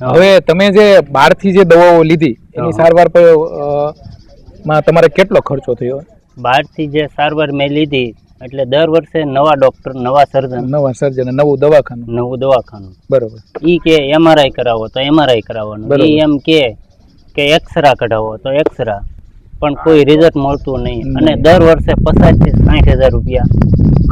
હવે તમે જે બહારથી જે દવાઓ લીધી એની સારવાર પરમાં તમારે કેટલો ખર્ચો થયો? બહારથી જે સારવાર મેં લીધી એટલે દર વર્ષે નવા ડોક્ટર નવા સર્જન નવા સર્જન નવું દવાખાનું. નવું દવાખાનું. બરોબર. ઈ કે એમઆરઆઈ કરાવો તો એમઆરઆઈ કરાવવાનું. ઈ એમ કે કે એક્સરા કઢાવો તો એક્સરા પણ કોઈ રિઝલ્ટ મળતું નહીં. અને દર વર્ષે પચાસથી સાઠ હજાર રૂપિયા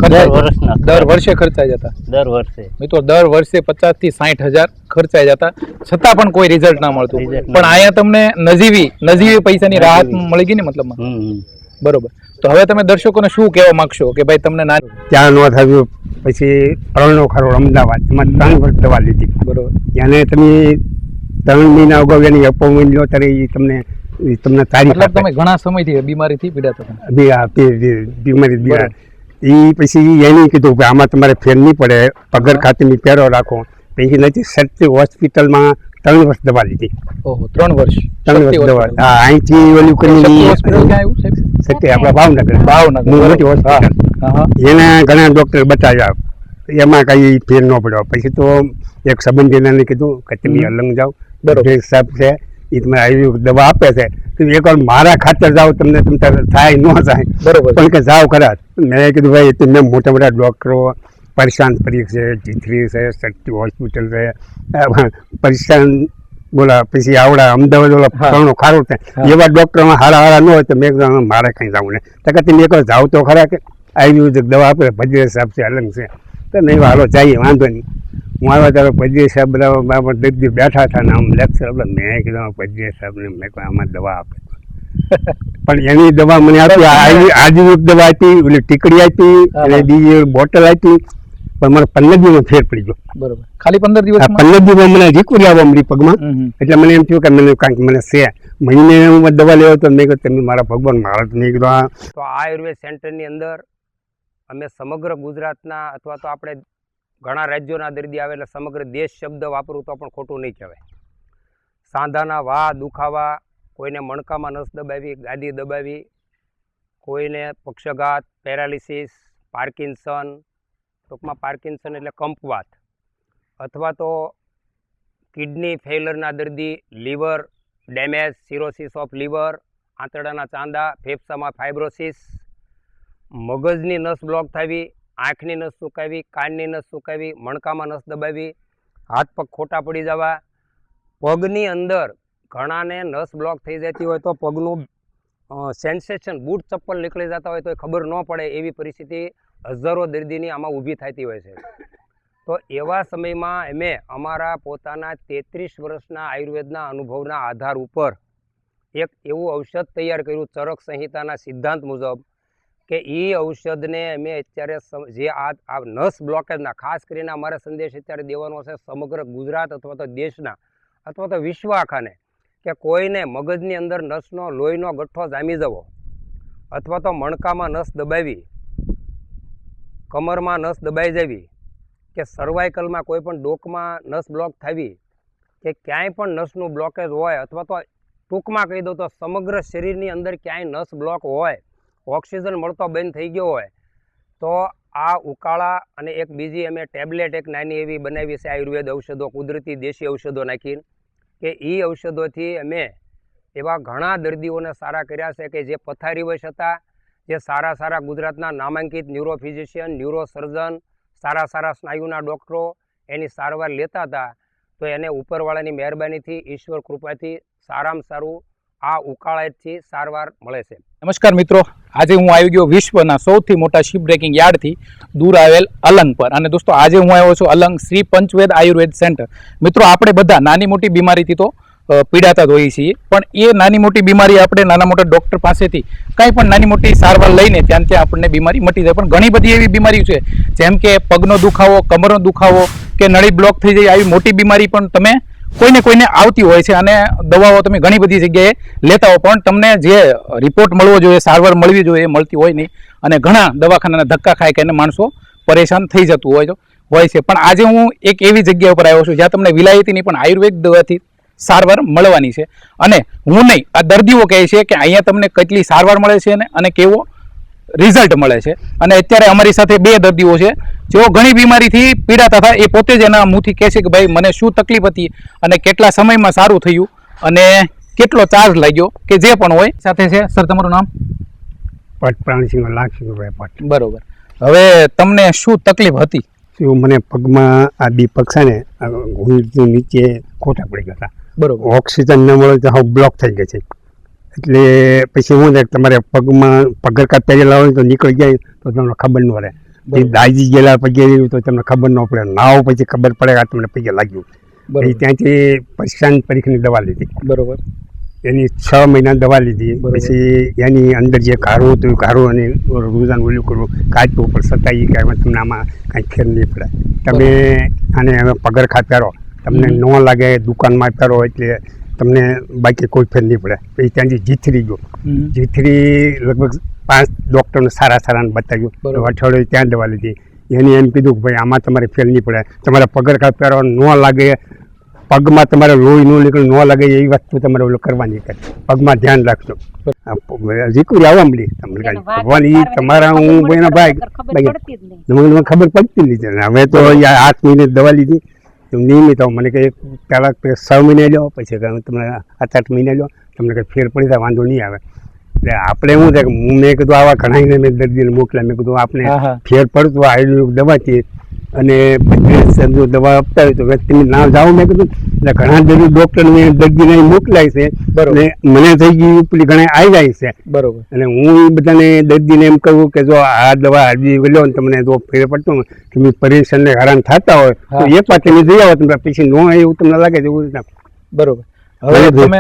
દર વર્ષના દર વર્ષે ખર્ચાઈ જતા. દર વર્ષે. મિત્રો દર વર્ષે પચાસથી સાઠ હજાર ખર્ચાઈ જતા. છતાં પણ કોઈ રિઝલ્ટ ના મળતું. પણ અહીંયા તમને નજીવી નજીવી પૈસાની રાહત મળી ગઈ ને હમ. બરોબર. તો હવે તમે દર્શકોને શું કહેવા માંગશો? કે ભાઈ તમને ના ત્યાં નો થયું પછી અરણનો ખરો અમદાવાદ. એમાં ત્રણ વર્ષ દવા લીધી. બરોબર. એને તમે ત્રણ મહિના અગાઉ એની અપોઇન્ટમેન્ટ લો ત્યારે એ તમને તમને તારીખ મતલબ તમે ઘણા સમયથી બીમારીથી પીડાતા હતા. બી આ પી- બી- બીમારી એ પછી એને કીધું કે આમાં તમારે ફેર નહીં પડે પગર ખાતેની પહેરો રાખો. પછી નથી સત્ય હોસ્પિટલમાં ત્રણ વર્ષ દવા લીધી. ઓહો ત્રણ વર્ષ. ત્રણ વર્ષ દવા. હા અહીંથી ઓલું કરી? સત્ય આપણા ભાવનગર. ભાવનગર. મોટી હોસ્પિટલ. એને ઘણા ડૉક્ટર બતાવ્યા. એમાં કાંઈ ફેર ન પડ્યો. પછી તો એક સંબંધીને કીધું કે તમે. અલંગ જાઓ. બરોબર. સાહેબ છે એ તમે આવી દવા આપે છે તો એકવાર મારા ખાતર જાઓ તમને તમે થાય ન થાય. બરોબર. પણ કે જાઓ ખરા મેં કીધું ભાઈ તમે મોટા મોટા ડૉક્ટરો પરેશાન પરી છે જીથરી છે શક્તિ હોસ્પિટલ છે. પરેશાન બોલા પછી આવડા અમદાવાદ ઓલા ફરણો ખારું છે. એવા ડૉક્ટરોમાં હારા હારા ન હોય તો મેં કીધું મારે કંઈ જવું ને તો કે તમે એકવાર જાઓ તો ખરા કે આવી દવા આપે ભજરે સાહેબ છે અલંગ છે. તો નહીં હાલો જઈએ વાંધો નહીં. હું આવ્યા ત્યારે પદ્ય સાહેબ બધા બાબત દર્દી બેઠા હતા ને આમ લેક્ચર એટલે મેં કીધું પદ્ય સાહેબને મેં કહ્યું આમાં દવા આપે. પણ એની દવા મને આપી. આયુ- આયુર્વેદ દવા આપી ઓલી ટીકડી આપી અને બીજી બોટલ આપી. પણ મને પંદર દિવસમાં ફેર પડી ગયો. બરોબર. ખાલી પંદર દિવસ દિવસમાં? પંદર દિવસમાં મને રિકવરી આવવા મળી પગમાં. એટલે મને એમ થયું કે મને કાંઈક મને છે. મહિને હું દવા લેવો તો મેં કહ્યું તમે મારા ભગવાન મારા તો મેં કીધું તો આયુર્વેદ સેન્ટરની અંદર અમે સમગ્ર ગુજરાતના અથવા તો આપણે ઘણા રાજ્યોના દર્દી આવે એટલે સમગ્ર દેશ શબ્દ વાપરું તો પણ ખોટું નહીં કહેવાય. સાંધાના વા દુખાવા, કોઈને મણકામાં નસ દબાવી, ગાદી દબાવી, કોઈને પક્ષઘાત, પેરાલિસિસ, પાર્કિન્સન, ટૂંકમાં પાર્કિન્સન એટલે કંપવાત, અથવા તો કિડની ફેલરના દર્દી, liver, damage, cirrhosis of liver, આંતરડાના ચાંદા, ફેફસામાં ફાઇબ્રોસિસ, મગજની નસ બ્લોક થવી આંખની નસ સુકાવી, કાનની નસ સુકાવી, મણકામાં નસ દબાવી, હાથ પગ ખોટા પડી જવા, પગની અંદર ઘણાને નસ બ્લોક થઈ જતી હોય તો પગનું સેન્સેશન બૂટ ચપ્પલ નીકળી જતા હોય તો એ ખબર ન પડે એવી પરિસ્થિતિ હજારો દર્દીની આમાં ઊભી થતી હોય છે. તો એવા સમયમાં અમે અમારા પોતાના તેત્રીસ વર્ષના આયુર્વેદના અનુભવના આધાર ઉપર એક એવું ઔષધ તૈયાર કર્યું ચરક સંહિતાના સિદ્ધાંત મુજબ કે એ ઔષધને અમે અત્યારે જે આ આ નસ બ્લોકેજના ખાસ કરીને અમારે સંદેશ અત્યારે દેવાનો છે સમગ્ર ગુજરાત અથવા તો દેશના અથવા તો વિશ્વ આખાને, કે કોઈને મગજની અંદર નસનો, લોહીનો ગઠ્ઠો જામી જવો અથવા તો મણકામાં નસ દબાવી, કમરમાં નસ દબાઈ જવી, કે સર્વાઇકલમાં કોઈ પણ ડોકમાં નસ બ્લોક થવી, કે ક્યાંય પણ નસનું બ્લોકેજ હોય અથવા તો ટૂંકમાં કહી દઉં તો સમગ્ર શરીરની અંદર ક્યાંય નસ બ્લોક હોય ઓક્સિજન મળતો બંધ થઈ ગયો હોય, તો આ ઉકાળા અને એક બીજી અમે ટેબ્લેટ એક નાની એવી બનાવી છે આયુર્વેદ ઔષધો, કુદરતી દેશી ઔષધો નાખીને, કે એ ઔષધોથી અમે એવા ઘણા દર્દીઓને સારા કર્યા છે કે જે પથારીવશ હતા, જે સારા સારા ગુજરાતના નામાંકિત ન્યુરોફિઝિશિયન, ન્યુરોસર્જન, સારા સારા સ્નાયુના ડૉક્ટરો એની સારવાર લેતા હતા, તો એને ઉપરવાળાની મહેરબાનીથી, ઈશ્વર કૃપાથી સારામાં સારું આ ઉકાળાથી સારવાર મળે છે. નમસ્કાર મિત્રો. આજે હું આવી ગયો વિશ્વના સૌથી મોટા શિપ બ્રેકિંગ યાર્ડથી દૂર આવેલ અલંગ પર. અને દોસ્તો, આજે હું આવ્યો છું અલંગ શ્રી પંચવેદ આયુર્વેદ સેન્ટર. મિત્રો, આપણે બધા નાની મોટી બીમારીથી તો પીડાતા જ હોઈએ છીએ. પણ એ નાની મોટી બીમારી આપણે નાના મોટા ડૉક્ટર પાસેથી કાંઈ પણ નાની મોટી સારવાર લઈને ત્યાં ત્યાં આપણને બીમારી મટી જાય. પણ ઘણી બધી એવી બીમારીઓ છે. જેમ કે પગનો દુખાવો, કમરનો દુખાવો કે નળી બ્લોક થઈ જાય, આવી મોટી બીમારી પણ તમે કોઈને કોઈને આવતી હોય છે અને દવાઓ તમે ઘણી બધી જગ્યાએ લેતા હો, પણ તમને જે રિપોર્ટ મળવો જોઈએ, સારવાર મળવી જોઈએ, એ મળતી હોય નહીં. અને ઘણા દવાખાનાના ધક્કા ખાય કે એને માણસો પરેશાન થઈ જતું હોય હોય છે. પણ આજે હું એક એવી જગ્યા ઉપર આવ્યો છું જ્યાં તમને વિલાયતીની પણ આયુર્વેદ દવાથી સારવાર મળવાની છે. અને હું નહીં, આ દર્દીઓ કહે છે કે અહીંયા તમને કેટલી સારવાર મળે છે અને કેવો રિઝલ્ટ મળે છે. અને અત્યારે અમારી સાથે બે દર્દીઓ છે. જેઓ ઘણી બીમારીથી પીડાતા હતા એ પોતે જ એના મુંહથી કહે છે કે ભાઈ મને શું તકલીફ હતી અને કેટલા સમયમાં સારું થયું અને કેટલો ચાર્જ લાગ્યો કે જે પણ હોય. સાથે છે સર તમારું નામ? પટ પ્રાણસિંહ લાખસિંહભાઈ પટ. બરોબર. હવે તમને શું તકલીફ હતી? શું મને પગમાં આ બી પગ છે ને નીચે ખોટા પડી ગયા હતા. બરોબર. ઓક્સિજન ન મળે તો હવે બ્લોક થઈ ગયા છે. એટલે પછી શું છે કે તમારે પગમાં પગરખા પહેરેલા હોય તો નીકળી જાય તો તમને ખબર ન પડે. એ દાજી ગયેલા પગે તો તમને ખબર ન પડે. નાવ પછી ખબર પડે આ તમને પગે લાગ્યું. પછી ત્યાંથી પરીક્ષાની પરીક્ષની દવા લીધી. બરોબર. એની છ મહિના દવા લીધી. પછી એની અંદર જે કારું હતું કારું અને રોજાન ઓલું કરવું કાચું ઉપર સતાઈ કે તમને આમાં કાંઈ ફેર નહીં પડે. તમે આને પગરખા પહેરો તમને ન લાગે દુકાનમાં પહેરો એટલે તમને બાકી કોઈ ફેર નહીં પડે. પછી ત્યાંથી જીથરી ગયો. જીથરી લગભગ પાંચ ડૉક્ટરને સારા સારાને બતાવ્યું. બરોબર. અઠવાડિયે ત્યાં દવા લીધી. એને એમ કીધું કે ભાઈ આમાં તમારે ફેર નહીં પડે. તમારે પગરખા પહેરવાનું ન લાગે. પગમાં તમારે લોહી ન નીકળે ન લાગે એવી વસ્તુ તમારે ઓલું કરવાની કરે પગમાં ધ્યાન રાખજો. રિકવરી આવવા મળી તમને કાંઈ ભગવાન એ તમારા હું એના ભાઈ ભાઈ ખબર પડતી અને હવે તો હાથ આઠ મહિને દવા લીધી. નિયમિત આવો મને કંઈ પહેલાં છ મહિને લો પછી તમે સાત આઠ મહિને લો તમને કંઈ ફેર પડી જાય વાંધો નહીં આવે એટલે આપણે શું છે કે હું મેં કીધું આવા ઘણા મેં દર્દીને મોકલ્યા મેં કીધું આપણે. ફેર પડતું આયુર્વેદિક દવાથી અને જો દવા આપતા હોય તો વ્યક્તિને ના જાઓ મેં કીધું. એટલે ઘણા દર્દી ડૉક્ટરને દર્દીને મોકલાય છે. અને મને થઈ ગયું પેલી ઘણા આવી જાય છે. બરોબર. અને હું બધાને દર્દીને એમ કહું કે જો આ દવા હાજી લો ને તમને જો ફેર પડતો તમે પરેશાનને હેરાન થતા હોય તો. એક વાર તમે જઈ આવો. તમે પછી નો એવું તમને લાગે છે એવું બરોબર. હવે તમે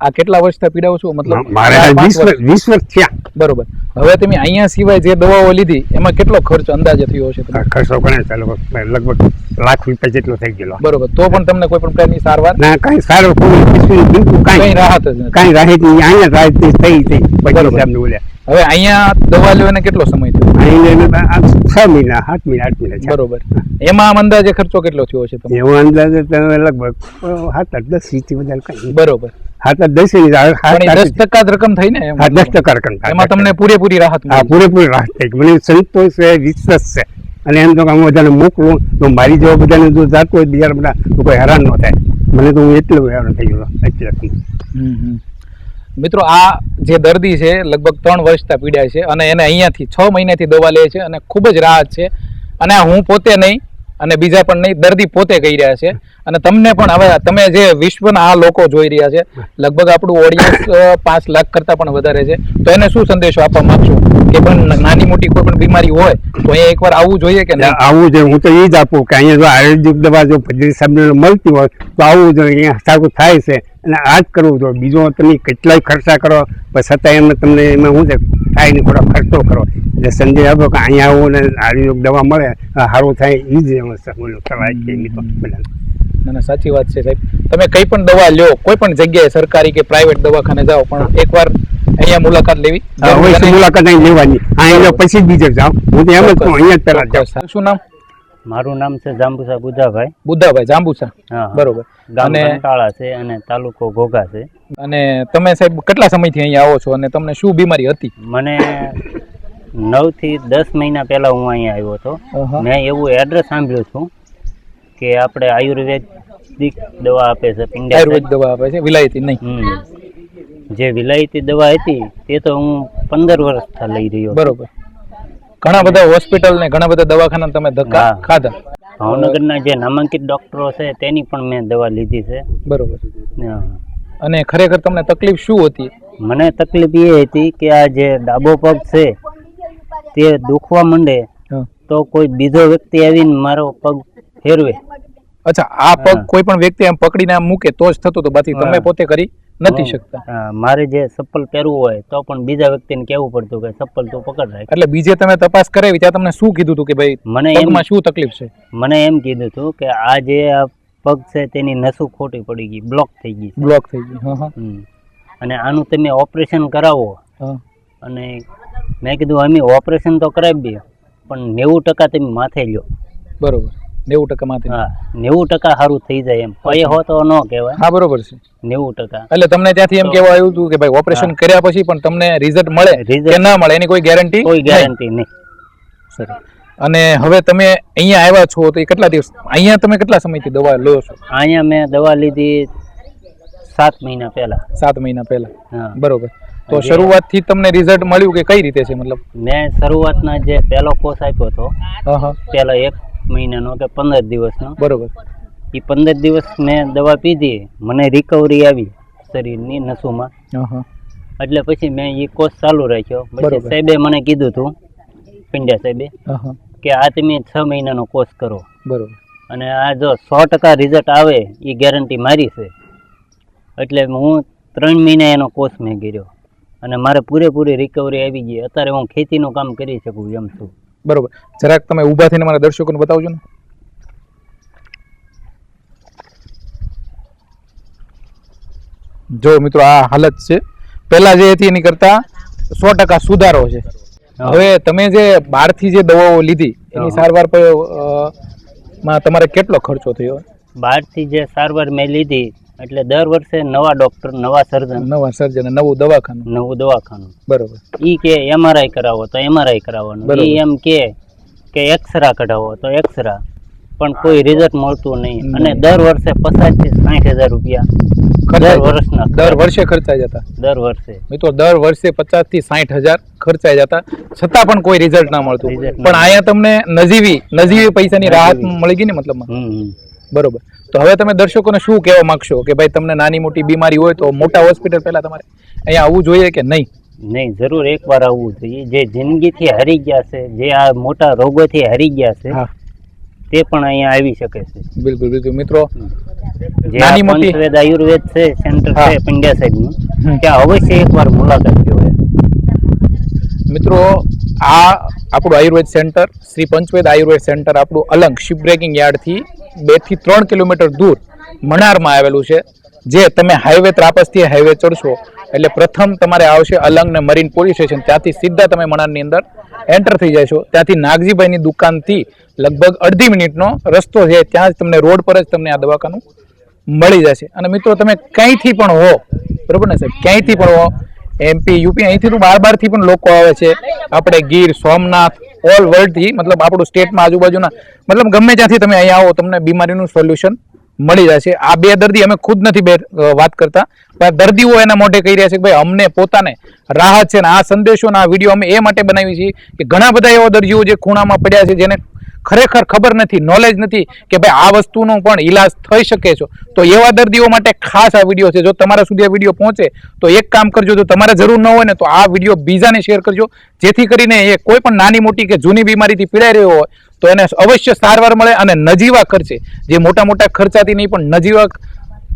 આ કેટલા વર્ષથી પીડાવ છો? મતલબ મારે વર્ષ. થયા. બરોબર. હવે તમે અહીંયા સિવાય જે દવાઓ લીધી એમાં કેટલો ખર્ચ અંદાજે થયો હશે તમને? ખર્ચો ગણે ચાલો લગભગ લાખ રૂપિયા જેટલો થઈ ગયેલો. બરોબર. તો પણ તમને કોઈ પણ પ્રકારની સારવાર? ના કાંઈ સારું કોઈ બિલકુલ કઈ રાહત જ નથી. કાંઈ રાહત નહીં અહીંયા રાહત થઈ થઈ પછી બોલ્યા હવે અહીંયા દવા લેવાને કેટલો સમય થયો? છ મહિના સાત મહિના આઠ મહિના બરોબર. એમાં આમ અંદાજે ખર્ચો કેટલો થયો છે એવો અંદાજે તમે લગભગ સાત આઠ દસ સીથી વધારે બરોબર. સાત આઠ દસ દસ ટકા રકમ થઈ ને? હા દસ ટકા રકમ થાય. એમાં તમને પૂરેપૂરી રાહત હા પૂરેપૂરી રાહત થઈ. મને સંતોષ છે વિશ્વાસ છે. અને એમ તો હું બધાને મોકલું. તો મારી જેવા બધાને જો જાતો હોય બીજા બધા કોઈ હેરાન ન થાય. મને તો હું એટલું હેરાન થઈ ગયો હમ. મિત્રો, આ જે દર્દી છે, લગભગ ત્રણ વર્ષતા પીડાય છે અને એને અહીંયાથી છ મહિનાથી દવા લે છે અને ખૂબ જ રાહત છે. અને હું પોતે નહીં અને બીજા પણ નહીં, દર્દી પોતે કહી રહ્યા છે. અને તમને પણ હવે તમે જે વિશ્વના આ લોકો જોઈ રહ્યા છે, લગભગ આપણું ઓડિયન્સ પાંચ લાખ કરતાં પણ વધારે છે. તો એને શું સંદેશો આપવા માંગશો? કે પણ નાની મોટી કોઈ પણ બીમારી હોય, તો અહીંયા એકવાર આવવું જોઈએ કે નહીં? આવું જોઈએ. હું તો એ જ આપું કે અહીંયા જો આયુર્વેદિક દવા જો ભદ્રી સાહેબને મળતી હોય, તો આવવું જોઈએ. અહીંયા સારું થાય છે. અને આ જ કરવું જોઈએ. બીજો તમે કેટલાય ખર્ચા કરો પણ છતાં એમાં તમને એમાં શું છે થાય થોડો ખર્ચો કરો. એટલે સંજય આપો કે અહીંયા આવો ને આયુર્વેદિક દવા મળે સારું થાય એ જ કરાય તો ના સાચી વાત છે સાહેબ. તમે કઈ પણ દવા લ્યો કોઈ પણ જગ્યાએ સરકારી કે પ્રાઇવેટ દવાખાને જાઓ પણ એકવાર અહીંયા મુલાકાત લેવી. છે મુલાકાત અહીં લેવાની. અહીંયા પછી બીજે જાઓ. હું તો એમ જ અહીંયા જ પહેલા જાઉં. શું નામ? મારું નામ છે જાંબુસા બુધાભાઈ. બુધાભાઈ જાંબુસા. હા બરોબર. અને કંટાળા છે અને તાલુકો ઘોઘા છે. અને તમે સાહેબ કેટલા સમયથી અહીંયા આવો છો અને તમને શું બીમારી હતી? મને નવથી દસ મહિના પહેલા હું અહીંયા આવ્યો હતો. મેં એવું એડ્રેસ સાંભળ્યું છું કે આપણે આયુર્વેદિક દવા આપે છે પિંડા આયુર્વેદ દવા આપે છે વિલાયતી નહીં. જે વિલાયતી દવા હતી તે તો હું પંદર વર્ષથી લઈ રહ્યો બરોબર. ઘણા બધા હોસ્પિટલ ને ઘણા બધા દવાખાના તમે ધક્કા. ખાધા. ભાવનગરના જે નામાંકિત ડોક્ટરો છે તેની પણ મેં દવા લીધી છે. બરોબર. અને ખરેખર તમને તકલીફ શું હતી? મને તકલીફ એ હતી કે આ જે ડાબો પગ છે તે દુખવા માંડે તો કોઈ બીજો વ્યક્તિ આવીને મારો પગ ફેરવે. અચ્છા આ પગ. કોઈ પણ વ્યક્તિ આમ પકડીને મૂકે તો જ થતું તો બાકી તમે પોતે કરી નથી શકતા. મારે જે ચપ્પલ પહેરવું હોય તો પણ બીજા વ્યક્તિને કહેવું પડતું કે ચપ્પલ તું પકડ રાખ. એટલે બીજે તમે તપાસ કરાવી ત્યાં તમને શું કીધું હતું કે ભાઈ મને એમાં શું તકલીફ છે? મને એમ કીધું હતું કે આ જે આ પગ છે તેની નસું ખોટી પડી ગઈ બ્લોક થઈ ગઈ બ્લોક થઈ ગઈ. અને આનું તમે ઓપરેશન કરાવો. અને મેં કીધું અમે ઓપરેશન તો કરાવી દઈએ પણ નેવું ટકા તમે માથે લ્યો. બરોબર. નેવું ટકામાંથી હા નેવું ટકા સારું થઈ જાય એમ. પૈ હો તો ન કહેવાય. હા બરોબર છે. નેવું ટકા. એટલે તમને ત્યાંથી એમ કેવા કહેવા આવ્યું હતું કે ભાઈ ઓપરેશન કર્યા પછી પણ તમને રિઝલ્ટ મળે કે ના મળે એની કોઈ ગેરંટી કોઈ ગેરંટી નહીં. સરસ અને હવે તમે અહીંયા આવ્યા છો તો એ કેટલા દિવસ અહીંયા તમે કેટલા સમયથી દવા લો છો? અહીંયા મેં દવા લીધી સાત મહિના પહેલા. સાત મહિના પહેલા. હા. બરોબર. તો શરૂઆતથી તમને રિઝલ્ટ મળ્યું કે કઈ રીતે છે મતલબ? મેં શરૂઆતના જે પહેલો કોર્સ આપ્યો હતો પહેલો એક મહિનાનો કે પંદર દિવસનો. બરોબર. એ પંદર દિવસ મેં દવા પીધી મને રિકવરી આવી શરીરની નસોમાં. એટલે પછી મેં એ કોર્સ ચાલુ રાખ્યો. પછી સાહેબે મને કીધું હતું પિંડ્યા સાહેબે કે આ તમે છ મહિનાનો કોર્સ કરો. બરોબર. અને આ જો સો ટકા રિઝલ્ટ આવે એ ગેરંટી મારી છે. એટલે હું ત્રણ મહિના એનો કોર્સ મેં કર્યો. અને મારે પૂરેપૂરી રિકવરી આવી ગઈ. અત્યારે હું ખેતીનું કામ કરી શકું એમ છું. બરોબર. જરાક તમે ઊભા થઈને મારા દર્શકોને બતાવજો ને. જો મિત્રો આ હાલત છે. પહેલા જે હતી એની કરતા સો ટકા સુધારો છે. હવે તમે જે બહારથી જે દવાઓ લીધી એની સારવાર પરમાં તમારે કેટલો ખર્ચો થયો? બહારથી જે સારવાર મેં લીધી એટલે દર વર્ષે નવા ડોક્ટર નવા સર્જન નવા સર્જન નવું દવાખાનું. નવું દવાખાનું. બરોબર. ઈ કે એમઆરઆઈ કરાવો તો એમઆરઆઈ કરાવવાનું. ઈ એમ કે કે એક્સરા કઢાવો તો એક્સરા પણ કોઈ રિઝલ્ટ મળતું નહીં. અને દર વર્ષે પચાસથી સાઠ હજાર રૂપિયા દર વર્ષના દર વર્ષે ખર્ચાઈ જતા. દર વર્ષે. મિત્રો દર વર્ષે પચાસથી સાઠ હજાર ખર્ચાઈ જતા. છતાં પણ કોઈ રિઝલ્ટ ના મળતું. પણ અહીંયા તમને નજીવી નજીવી પૈસાની રાહત મળી ગઈ ને હમ. બરોબર. તો હવે તમે દર્શકોને શું કહેવા માંગશો? કે ભાઈ તમને નાની મોટી બીમારી હોય તો મોટા હોસ્પિટલ પહેલા તમારે અહીંયા આવવું જોઈએ કે નહીં? નહીં જરૂર એકવાર આવવું જોઈએ. જે જિંદગીથી હરી ગયા છે જે આ મોટા રોગોથી હરી ગયા છે તે પણ અહીંયા આવી શકે છે. બિલકુલ બિલકુલ. મિત્રો જે નાની મોટી- આયુર્વેદ છે સેન્ટર છે પંડ્યા સાહેબનું. ત્યાં અવશ્ય એકવાર મુલાકાત જોઈએ મિત્રો આ આપણું આયુર્વેદ સેન્ટર શ્રી પંચવેદ આયુર્વેદ સેન્ટર આપણું અલંગ શિપ બ્રેકિંગ યાર્ડથી બેથી ત્રણ કિલોમીટર દૂર મણારમાં આવેલું છે, જે તમે હાઈવે ત્રાપસથી હાઈવે ચડશો, એટલે પ્રથમ તમારે આવશે અલંગ ને મરીન પોલીસ સ્ટેશન. ત્યાંથી સીધા તમે મણારની અંદર એન્ટર થઈ જશો. ત્યાંથી નાગજીભાઈની દુકાનથી લગભગ અડધી મિનિટનો રસ્તો છે, ત્યાં જ તમને રોડ પર જ તમને આ દવાખાનું મળી જશે. અને મિત્રો, તમે ક્યાંયથી પણ હો, બરોબર ને સાહેબ? ક્યાંયથી પણ હો એમપી યુપી અહીંથી તો બાર બારથી પણ લોકો આવે છે. આપણે ગીર, સોમનાથ, ઓલ વર્લ્ડથી, મતલબ આપણું સ્ટેટમાં આજુબાજુના, મતલબ ગમે ત્યાંથી તમે અહીંયા આવો, તમને બીમારીનું સોલ્યુશન મળી જશે. આ બે દર્દી અમે ખુદ નથી બે વાત કરતા. પણ દર્દીઓ એના મોઢે કહી રહ્યા છે કે ભાઈ, અમને પોતાને રાહત છે ને આ સંદેશો આ વીડિયો અમે એ માટે બનાવી છીએ કે ઘણા બધા એવા દર્દીઓ જે ખૂણામાં પડ્યા છે જેને ખરેખર ખબર નથી નોલેજ નથી કે ભાઈ આ વસ્તુનો પણ ઈલાજ થઈ શકે છે. તો એવા દર્દીઓ માટે ખાસ આ વીડિયો છે. જો તમારા સુધી આ વીડિયો પહોંચે, તો એક કામ કરજો, જો તમારે જરૂર ન હોય ને, તો આ વીડિયો બીજાને શેર કરજો. જેથી કરીને એ કોઈ પણ નાની મોટી કે જૂની બીમારીથી પીડાઈ રહ્યો હોય, તો એને અવશ્ય સારવાર મળે અને નજીવા ખર્ચે, જે મોટા મોટા ખર્ચાથી નહીં, પણ નજીવા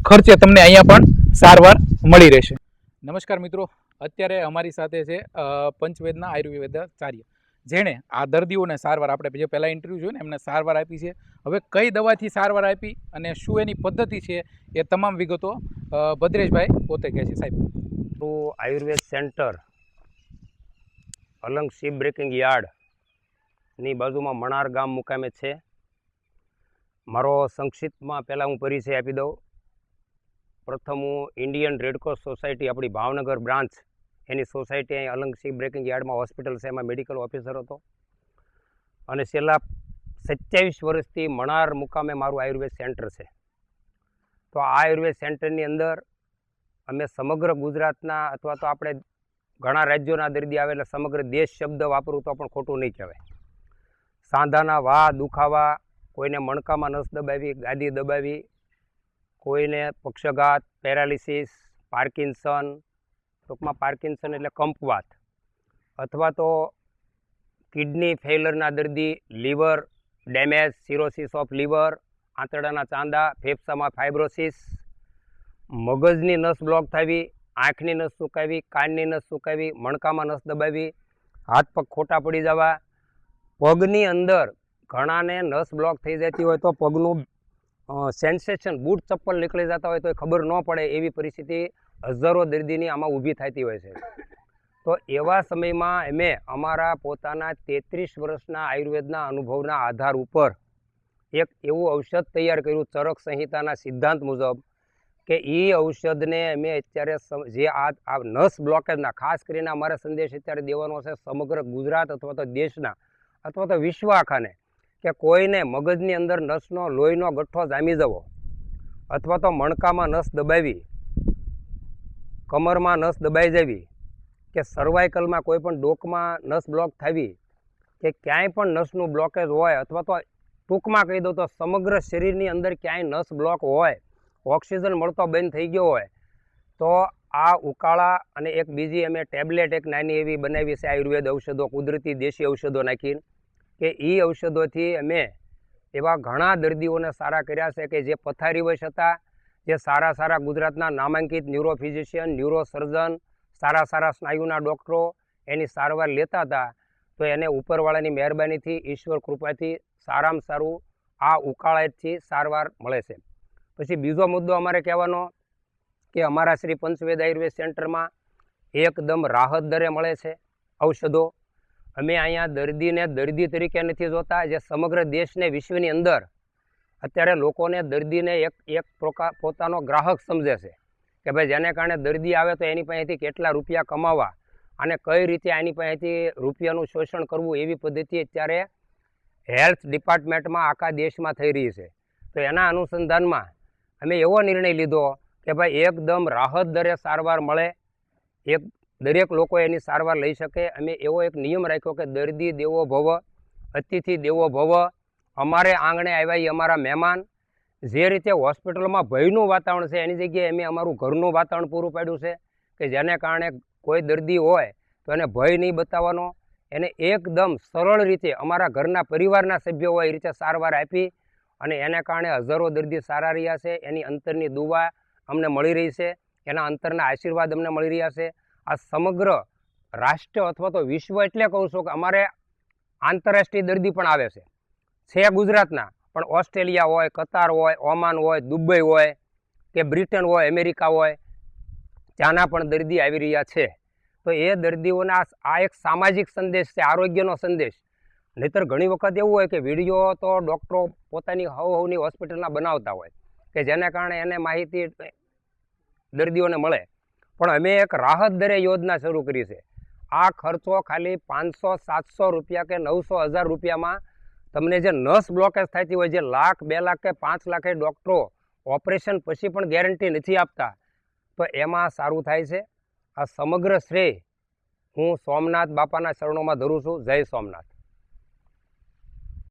ખર્ચે તમને અહીંયા પણ સારવાર મળી રહેશે. નમસ્કાર મિત્રો. અત્યારે અમારી સાથે છે પંચવેદના પંચવેદના આયુર્વેદાચાર્ય જેણે આ દર્દીઓને સારવાર, આપણે જે પહેલાં ઇન્ટરવ્યૂ જોયું ને, એમને સારવાર આપી છે. હવે કઈ દવાથી સારવાર આપી અને શું એની પદ્ધતિ છે એ તમામ વિગતો ભદ્રેશભાઈ પોતે કહે છે. સાહેબ. તો Ayurveda centre, Alang ship breaking યાર્ડની બાજુમાં મણાર ગામ મુકામે છે. મારો સંક્ષિપ્તમાં પહેલાં હું પરિચય આપી દઉં. પ્રથમ હું ઇન્ડિયન રેડક્રોસ સોસાયટી, આપણી ભાવનગર બ્રાન્ચ એની સોસાયટી અહીં અલંગસિંહ બ્રેકિંગ યાર્ડમાં હોસ્પિટલ છે, એમાં મેડિકલ ઓફિસર હતો. અને છેલ્લા સત્યાવીસ વર્ષથી મણાર મુકામે મારું આયુર્વેદ સેન્ટર છે. તો આ આયુર્વેદ સેન્ટરની અંદર અમે સમગ્ર ગુજરાતના અથવા તો આપણે ઘણા રાજ્યોના દર્દી આવે એટલે સમગ્ર દેશ શબ્દ વાપરું તો પણ ખોટું નહીં કહેવાય. સાંધાના વા દુખાવા, કોઈને મણકામાં નસ દબાવી, ગાદી દબાવી, કોઈને પક્ષઘાત, પેરાલિસિસ, પાર્કિન્સન ટૂંકમાં પાર્કિન્સન એટલે કંપવાત. અથવા તો કિડની ફેલરના દર્દી, liver, damage, cirrhosis of liver, આંતરડાના ચાંદા, ફેફસામાં ફાઇબ્રોસિસ, મગજની નસ બ્લોક થવી, આંખની નસ સુકાવી, કાનની નસ સુકાવી, મણકામાં નસ દબાવી, હાથ પગ ખોટા પડી જવા, પગની અંદર ઘણાને નસ બ્લોક થઈ જતી હોય તો પગનું સેન્સેશન, બૂટ ચપ્પલ નીકળી જતા હોય તો એ ખબર ન પડે એવી પરિસ્થિતિ હજારો દર્દીની આમાં ઊભી થતી હોય છે. તો એવા સમયમાં અમે અમારા પોતાના તેત્રીસ વર્ષના આયુર્વેદના અનુભવના આધાર ઉપર એક એવું ઔષધ તૈયાર કર્યું ચરક સંહિતાના સિદ્ધાંત મુજબ કે એ ઔષધને અમે અત્યારે જે આ નસ બ્લોકેજના ખાસ કરીને અમારે સંદેશ અત્યારે દેવાનો છે સમગ્ર ગુજરાત અથવા તો દેશના અથવા તો વિશ્વ આખાને કે કોઈને મગજની અંદર નસનો, લોહીનો ગઠ્ઠો જામી જવો અથવા તો મણકામાં નસ દબાવી કમરમાં નસ દબાઈ જવી કે સર્વાઇકલમાં કોઈ પણ ડોકમાં નસ બ્લોક થવી કે ક્યાંય પણ નસનું બ્લોકેજ હોય અથવા તો ટૂંકમાં કહી દઉં તો સમગ્ર શરીરની અંદર ક્યાંય નસ બ્લોક હોય ઓક્સિજન મળતો બંધ થઈ ગયો હોય, તો આ ઉકાળા અને એક બીજી અમે ટેબ્લેટ એક નાની એવી બનાવી છે આયુર્વેદ ઔષધો, કુદરતી દેશી ઔષધો નાખીને, કે એ ઔષધોથી અમે એવા ઘણા દર્દીઓને સારા કર્યા છે કે જે પથારીવશ હતા જે સારા સારા ગુજરાતના નામાંકિત ન્યુરોફિઝિશિયન, ન્યુરોસર્જન, સારા સારા સ્નાયુના ડૉક્ટરો એની સારવાર લેતા હતા, તો એને ઉપરવાળાની મહેરબાનીથી, ઈશ્વર કૃપાથી, સારામાં સારું આ ઉકાળાથી સારવાર મળે છે. પછી બીજો મુદ્દો અમારે કહેવાનો કે અમારા શ્રી પંચવેદ આયુર્વેદ સેન્ટરમાં એકદમ રાહત દરે મળે છે ઔષધો. અમે અહીંયા દર્દીને દર્દી તરીકે નથી જોતા, જે સમગ્ર દેશને વિશ્વની અંદર અત્યારે લોકોને દર્દીને એક એક પ્રકાર પોતાનો ગ્રાહક સમજે છે કે ભાઈ જેને કારણે દર્દી આવે તો એની પાસેથી કેટલા રૂપિયા કમાવા અને કઈ રીતે એની પાસેથી રૂપિયાનું શોષણ કરવું એવી પદ્ધતિ અત્યારે હેલ્થ ડિપાર્ટમેન્ટમાં આખા દેશમાં થઈ રહી છે. તો એના અનુસંધાનમાં અમે એવો નિર્ણય લીધો કે ભાઈ એકદમ રાહત દરે સારવાર મળે, એક, દરેક લોકો એની સારવાર લઈ શકે. અમે એવો એક નિયમ રાખ્યો કે દર્દી દેવો ભવ, અતિથિ દેવો ભવ અમારે આંગણે આવ્યા એ અમારા મહેમાન. જે રીતે હોસ્પિટલમાં ભયનું વાતાવરણ છે, એની જગ્યાએ અમે અમારું ઘરનું વાતાવરણ પૂરું પાડ્યું છે કે જેને કારણે કોઈ દર્દી હોય તો એને ભય નહીં બતાવવાનો. એને એકદમ સરળ રીતે અમારા ઘરના પરિવારના સભ્યો હોય એ રીતે સારવાર આપી અને એને કારણે હજારો દર્દી સારા રહ્યા છે. એની અંતરની દુવા અમને મળી રહી છે. એના અંતરના આશીર્વાદ અમને મળી રહ્યા છે. આ સમગ્ર રાષ્ટ્ર અથવા તો વિશ્વ એટલે કહું છું કે અમારે આંતરરાષ્ટ્રીય દર્દી પણ આવે છે. છે ગુજરાતના, પણ ઓસ્ટ્રેલિયા હોય, કતાર હોય, ઓમાન હોય, દુબઈ હોય, કે બ્રિટન હોય, અમેરિકા હોય, ત્યાંના પણ દર્દી આવી રહ્યા છે. તો એ દર્દીઓના આ એક સામાજિક સંદેશ છે, આરોગ્યનો સંદેશ. નહીતર ઘણી વખત એવું હોય કે વીડિયો તો ડૉક્ટરો પોતાની હવ હવની હોસ્પિટલના બનાવતા હોય, કે જેના કારણે એને માહિતી દર્દીઓને મળે. પણ અમે એક રાહત દરે યોજના શરૂ કરી છે. આ ખર્ચો ખાલી પાંચસો, સાતસો રૂપિયા કે નવસો હજાર રૂપિયામાં તમને જે નસ બ્લોકેજ થતી હોય, જે લાખ, બે લાખ કે પાંચ લાખે ડૉક્ટરો ઓપરેશન પછી પણ ગેરંટી નથી આપતા, તો એમાં સારું થાય છે. આ સમગ્ર શ્રેય હું સોમનાથ બાપાના ચરણોમાં ધરું છું. જય સોમનાથ.